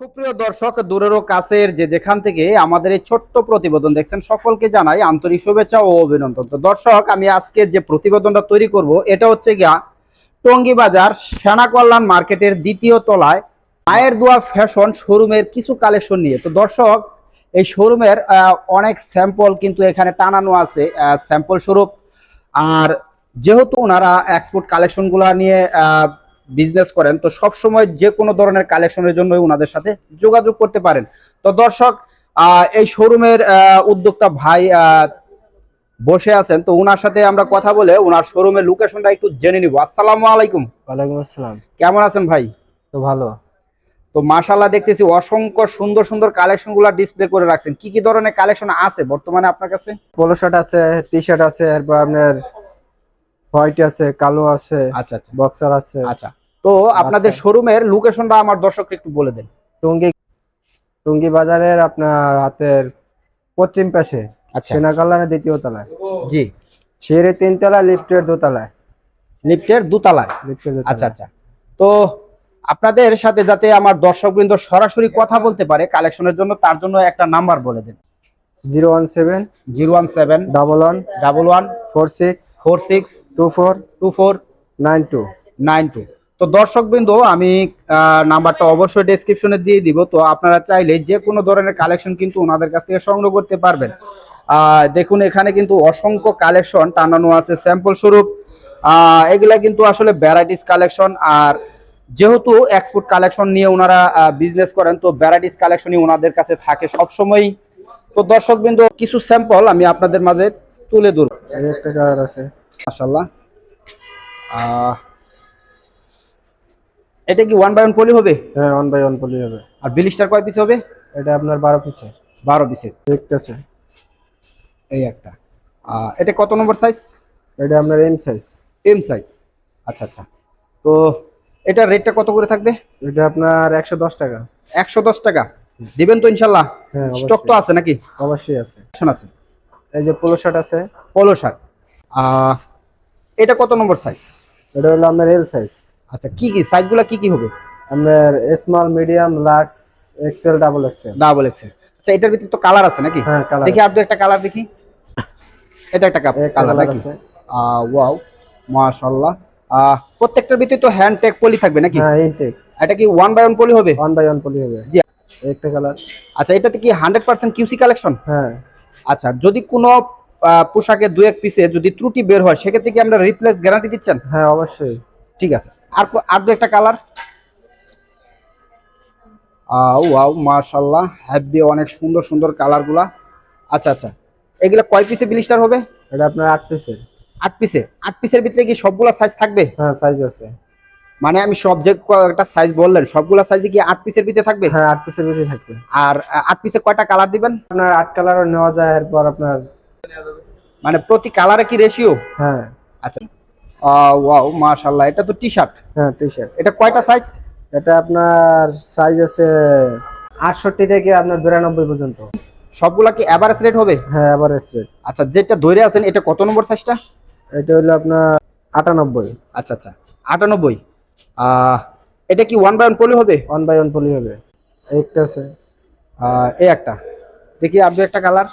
সুপ্রিয় দর্শক দূরেরও কাছের যে যেখান থেকে আমাদের এই ছোট্ট প্রতিবেদন দেখছেন, সকলকে জানাই আন্তরিক শুভেচ্ছা ও অভিনন্দন। তো দর্শক, আমি আজকে যে প্রতিবেদনটা তৈরি করব, এটা হচ্ছে গিয়া টঙ্গী বাজার সেনা কল্যাণ মার্কেটের দ্বিতীয় তলায় মায়ের দোয়া ফ্যাশন শোরুমের কিছু কালেকশন নিয়ে। তো দর্শক, এই শোরুমের অনেক স্যাম্পল কিন্তু এখানে টানানো আছে স্যাম্পল স্বরূপ। আর যেহেতু ওনারা এক্সপোর্ট কালেকশনগুলো নিয়ে বিজনেস করেন তো সব সময় যে কোনো ধরনের কালেকশনের জন্য ওনাদের সাথে যোগাযোগ করতে পারেন। তো দর্শক এই শোরুমের উদ্যোক্তা ভাই বসে আছেন তো ওনার সাথে আমরা কথা বলে ওনার শোরুমের লোকেশনটা একটু জেনে নিব। আসসালামু আলাইকুম। ওয়ালাইকুম আসসালাম। কেমন আছেন ভাই? তো ভালো। তো মাশাল্লাহ দেখতেছি অসংখ্য সুন্দর সুন্দর কালেকশনগুলা ডিসপ্লে করে রাখছেন। কি কি ধরনের কালেকশন আছে বর্তমানে আপনার কাছে? পোলো শার্ট আছে টি শার্ট আছে এরপর আপনার হোয়াইট আছে কালো আছে আচ্ছা আচ্ছা। বক্সার আছে। আচ্ছা। তো আপনাদের। শোরুমের লোকেশনটা আমার দর্শককে একটু বলে দেন। টুঙ্গি টুঙ্গি বাজারের আপনার হাতের পশ্চিম পাশে আচ্ছা। সেনা কল্যাণের দ্বিতীয় তলায়। জি। সিঁড়ি তিনতলা লিফটের দোতলায়। লিফটের দুতলায়? লিফটের আচ্ছা আচ্ছা। তো আপনাদের সাথে যাতে আমার দর্শকবৃন্দ সরাসরি কথা বলতে পারে কালেকশনের জন্য তার জন্য একটা নাম্বার বলে দেন। Zero one seven zero one seven double one double one four six four six two four two four nine two nine two তো দর্শকবৃন্দ আমি নাম্বারটা অবশ্যই ডেসক্রিপশনে দিয়ে দিব। তো আপনারা চাইলে যে কোনো ধরনের কালেকশন কিন্তু ওনাদের কাছ থেকে সংগ্রহ করতে পারবেন। দেখুন এখানে কিন্তু অসংখ্য কালেকশন টানানো আছে স্যাম্পল স্বরূপ। এগুলা কিন্তু আসলে ভ্যারাইটিস কালেকশন আর যেহেতু এক্সপোর্ট কালেকশন নিয়ে ওনারা বিজনেস করেন তো ভ্যারাইটিস কালেকশনই ওনাদের কাছে থাকে সবসময়ই। তো দর্শকবৃন্দ কিছু স্যাম্পল আমি আপনাদের মাঝে তুলে ধরব। একটা কালার আছে। মাশাল্লাহ আহ, এটা কি ওয়ান বাই ওয়ান পলি হবে? হ্যাঁ ওয়ান বাই ওয়ান পলি হবে। আর বিলিস্টার কয় পিস হবে? এটা আপনার বারো পিসের বারো পিসের দেখতেছে এই একটা। এটা কত নম্বর সাইজ এটা আপনার এম সাইজ এম সাইজ আচ্ছা আচ্ছা। তো এটা রেটটা কত করে থাকবে? এটা আপনার একশো দশ টাকা। একশো দশ টাকা। দিবেন তো ইনশাল্লাহ? হ্যাঁ স্টক তো আছে নাকি? অবশ্যই আছে। আছে? এই যে পোলো শার্ট আছে। পলো শার্ট এটা কত নম্বর সাইজ এটা হলো আপনার এল সাইজ আচ্ছা কি কি? সাইজগুলো কি কি হবে? আপনার small medium large XL double XL double XL আচ্ছা এটার ভিতরে তো কালার আছে নাকি? হ্যাঁ কালার দেখি আপনি একটা কালার দেখি। এটা একটা কালার নাকি? আছে। ওয়াও মাশাআল্লাহ। প্রত্যেকটার ভিতরে তো হ্যান্ড টেক পলি থাকবে নাকি? হ্যাঁ ইনটেক এটা কি ওয়ান বাই ওয়ান পলি হবে? ওয়ান বাই ওয়ান পলি হবে। জি। একটা কালার আচ্ছা এটাতে কি হান্ড্রেড পার্সেন্ট কিউসি কালেকশন হ্যাঁ। আচ্ছা যদি কোনো পোশাকে দু এক পিসে যদি ত্রুটি বের হয় সেক্ষেত্রে কি আমরা রিপ্লেস গ্যারান্টি দিচ্ছেন? হ্যাঁ অবশ্যই। ঠিক আছে। আর আর দু একটা কালার ওয়াও মাশাআল্লাহ হ্যাপি অনেক সুন্দর সুন্দর কালারগুলা আচ্ছা আচ্ছা এগুলা কয় পিসে বিলিস্টার হবে? এটা আপনার আট পিসের আট পিসে আট পিসের ভিতরে কি সবগুলা সাইজ থাকবে? হ্যাঁ সাইজ আছে। মানে আমি সব যে কয়টা সাইজ বললেন সবগুলা সাইজে কি আট পিসের ভিতরে থাকবে? হ্যাঁ আট পিসের ভিতরে থাকবে। আর আট পিসে কয়টা কালার দিবেন? আপনার আট কালারও নেওয়া যায় এরপর আপনার মানে প্রতি কালারে কি রেশিও হ্যাঁ। আচ্ছা। ওয়াও মাশাআল্লাহ এটা তো টি শার্ট হ্যাঁ টি শার্ট এটা কয়টা সাইজ এটা আপনার সাইজ আছে আটষট্টি থেকে আপনার বিরানব্বই পর্যন্ত। সবগুলা কি এভারেজ রেট হবে? হ্যাঁ এভারেজ রেট আচ্ছা যেটা ধরে আছেন এটা কত নম্বর সাইজটা এটা হলো আপনার আটানব্বই। আচ্ছা আচ্ছা। আটানব্বই। আহ, এটা কি ওয়ান বাই ওয়ান পলি হবে? ওয়ান বাই ওয়ান পলি হবে। একটা আছে। এই একটা। দেখি আপনি একটা কালার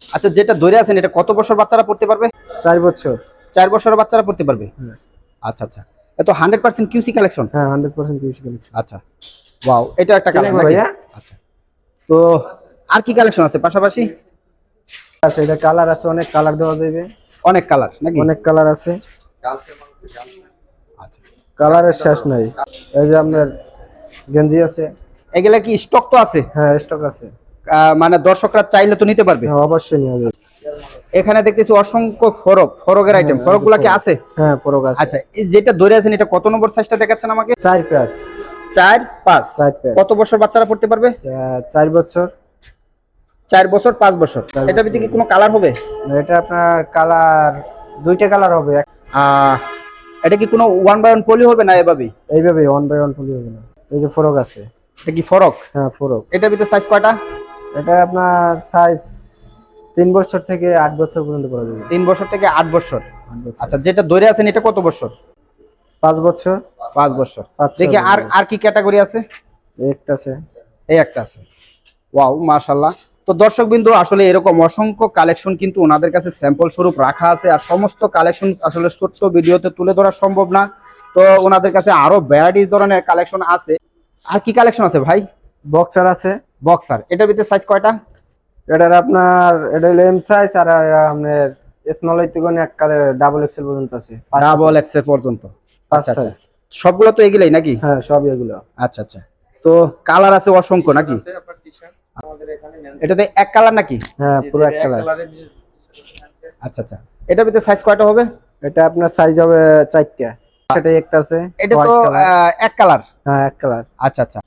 আচ্ছা যেটা ধরে আছেন এটা কত বছর বাচ্চারা পড়তে পারবে? চার বছর। চার বছরের বাচ্চারা পড়তে পারবে? হ্যাঁ। আচ্ছা আচ্ছা। এত হান্ড্রেড পার্সেন্ট কিউসি কালেকশন হ্যাঁ হান্ড্রেড পার্সেন্ট কিউসি কালেকশন আচ্ছা। ওয়াও এটা একটা কালার ভাইয়া? আচ্ছা। তো আর কি কালেকশন আছে পাশাপাশি? আছে এটা কালার আছে অনেক কালার দেওয়া যাবে। অনেক কালার নাকি? অনেক কালার আছে। কালারের শেষ নাই। এই যে আপনার গেঞ্জি আছে। এগুলা কি স্টক তো আছে? হ্যাঁ স্টক আছে। মানে দর্শকরা চাইলে তো নিতে পারবে। হ্যাঁ অবশ্যই নেওয়া যাবে। এখানে দেখতেছি অসংখ্য ফরক ফরকের আইটেম হ্যাঁ, ফরকগুলা কি আছে? হ্যাঁ পরক আছে। আচ্ছা এই যেটা ধরে আছেন এটা কত নম্বর সাইজটা দেখাচ্ছেন আমাকে? চার প্যাস চার পাঁচ। চার প্যাস কত বছর বাচ্চারা পড়তে পারবে? চার বছর। চার বছর পাঁচ বছর। এটা ভিতরে কি কোনো কালার হবে? এটা আপনার কালার দুইটা কালার হবে। আহ, এটা কি কোনো ওয়ান বাই ওয়ান পলি হবে না এভাবেই? এইভাবে ওয়ান বাই ওয়ান পলি হবে না। এই যে ফরক আছে। এটা কি ফরক? হ্যাঁ ফরক। এটা ভিতরে সাইজ কয়টা? এটা আপনার সাইজ তিন বছর থেকে আট বছর পর্যন্ত করা যাবে। তিন বছর থেকে আট বছর। আচ্ছা যেটা ধরে আছেন এটা কত বছর? পাঁচ বছর। পাঁচ বছর। দেখি আর আর কি ক্যাটাগরি আছে? একটা আছে। এই একটা আছে। ওয়াও মাশাল্লাহ তো দর্শক বিন্দু আসলে এরকম অসংখ্য কালেকশন কিন্তু ওনাদের কাছে স্যাম্পল স্বরূপ রাখা আছে আর সমস্ত কালেকশন আসলে ছোট্ট ভিডিওতে তুলে ধরা সম্ভব না। তো ওনাদের কাছে আরও ভ্যারাইটিস ধরনের কালেকশন আছে। আর কি কালেকশন আছে ভাই? বক্সার আছে। বক্সার এটার ভিতরে সাইজ কয়টা? এটার আপনার এটা হলো এম সাইজ আর আপনার স্মল হইতে কোন এক কালে ডাবল এক্সেল পর্যন্ত আছে। ডাবল এক্সের পর্যন্ত? পাঁচ আচ্ছা, আচ্ছা। সাইজ সবগুলো তো এগুলাই নাকি? হ্যাঁ সব এগুলো। আচ্ছা আচ্ছা। তো কালার আছে অসংখ্য নাকি? এটাতে এক কালার নাকি? হ্যাঁ পুরো এক কালার। আচ্ছা আচ্ছা। এটার ভিতরে সাইজ কয়টা হবে? এটা আপনার সাইজ হবে চারটা। সেটা একটা আছে এটা তো এক কালার? হ্যাঁ এক কালার। আচ্ছা আচ্ছা।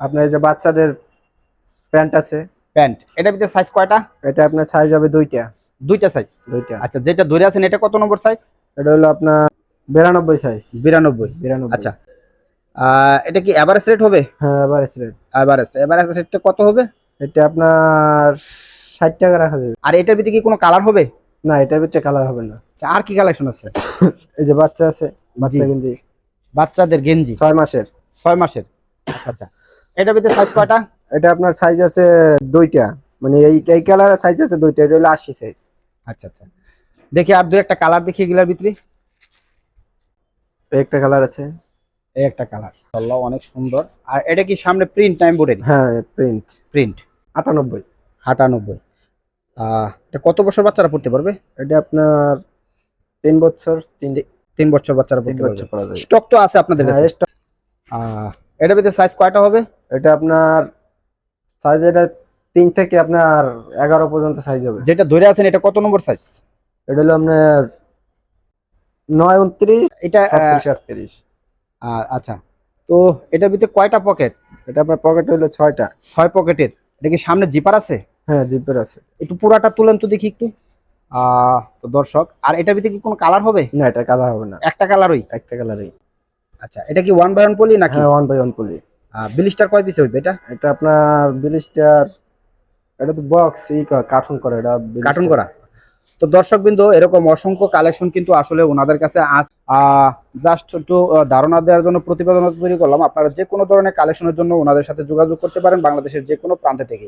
আপনার এই যে বাচ্চাদের প্যান্ট আছে। প্যান্ট। এটার ভিতরে সাইজ কয়টা? এটা আপনার সাইজ হবে দুইটা। দুইটা সাইজ দুইটা। আচ্ছা যেটা ধরে আছেন এটা কত নম্বর সাইজ এটা হলো আপনার বিরানব্বই সাইজ বিরানব্বই। বিরানব্বই। আচ্ছা। আহ, এটা কি এভারেজ রেট হবে? হ্যাঁ এবার রেট এভারেজ এভারেজ রেটটা কত হবে? এটা আপনার ষাট টাকা রাখা যাবে। আর এটার ভিতরে কি কোনো কালার হবে? না এটার ভিতরে কালার হবে না। আচ্ছা, আর কি কালেকশন আছে? এই যে বাচ্চা আছে বাচ্চা গেঞ্জি। বাচ্চাদের গেঞ্জি? ছয় মাসের। ছয় মাসের? আচ্ছা আচ্ছা। এটার ভিতরে সাইজ কয়টা? এটা আপনার সাইজ আছে দুইটা। মানে এই এই কালারের সাইজ আছে দুইটা এটা হলো আশি সাইজ আচ্ছা আচ্ছা। দেখি আর দু একটা কালার দেখি এগুলার ভিতরে। একটা কালার আছে। এই একটা কালার। আল্লাহ অনেক সুন্দর। আর এটা কি সামনে প্রিন্ট টাইম বোর্ডের হ্যাঁ প্রিন্ট প্রিন্ট আটানব্বই। আটানব্বই। এটা কত বছর বাচ্চারা পড়তে পারবে? এটা আপনার তিন বছর তিন তিন বছর বাচ্চারা পড়তে পারবে। স্টক তো আছে আপনাদের হ্যাঁ, কাছে? এটার ভিতরে সাইজ কয়টা হবে? এটা আপনার সাইজ এটা তিন থেকে আপনার এগারো পর্যন্ত সাইজ হবে। যেটা ধরে আছেন এটা কত নম্বর সাইজ এটা হলো আপনার নয় উনত্রিশ এটা আটত্রিশ। আচ্ছা। তো এটার ভিতরে কয়টা পকেট? এটা আপনার পকেট হলো ছয়টা। ছয় পকেটের। এটা কি সামনে জিপার আছে? হ্যাঁ জিপের আছে। একটু পুরাটা তুলেন তো দেখি একটু। তো দর্শক আর এটার ভিতরে কি কোনো কালার হবে? না এটা কালার হবে না। একটা কালারই? একটা কালারই। আচ্ছা এটা কি ওয়ান বাই ওয়ান পলি নাকি? হ্যাঁ one by one poly blister কয় পিস হইবে এটা? এটা আপনার বিলিস্টার এটা তো বক্স ই কার্টুন করা এটা কার্টুন করা? তো দর্শক বিন্দু এরকম অসংখ্য কালেকশন কিন্তু আসলে ওনাদের কাছে আজ জাস্ট একটু ধারণা দেওয়ার জন্য প্রতিবেদন তৈরি করলাম। আপনারা যে কোনো ধরনের কালেকশনের জন্য ওনাদের সাথে যোগাযোগ করতে পারেন বাংলাদেশের যে কোনো প্রান্তে থেকে